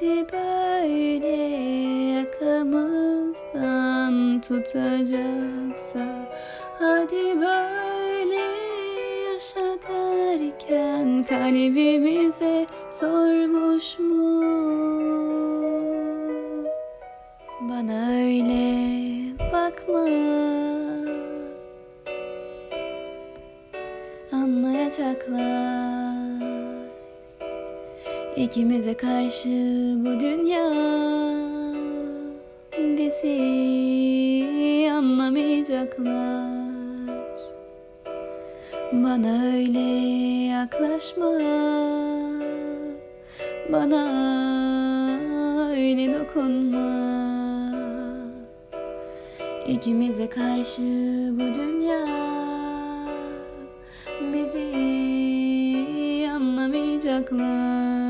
Bizi böyle yakamızdan tutacaksa Hadi böyle yaşa derken kalbimize sormuş mu? Bana öyle bakma Anlayacaklar İkimize karşı bu dünya Bizi anlamayacaklar. Bana öyle yaklaşma. Bana öyle dokunma. İkimize karşı bu dünya Bizi anlamayacaklar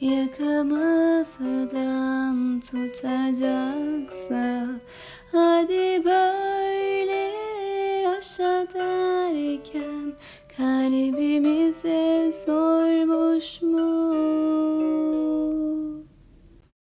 Yakamızdan tutacaksa Hadi böyle yaşa derken Kalbimize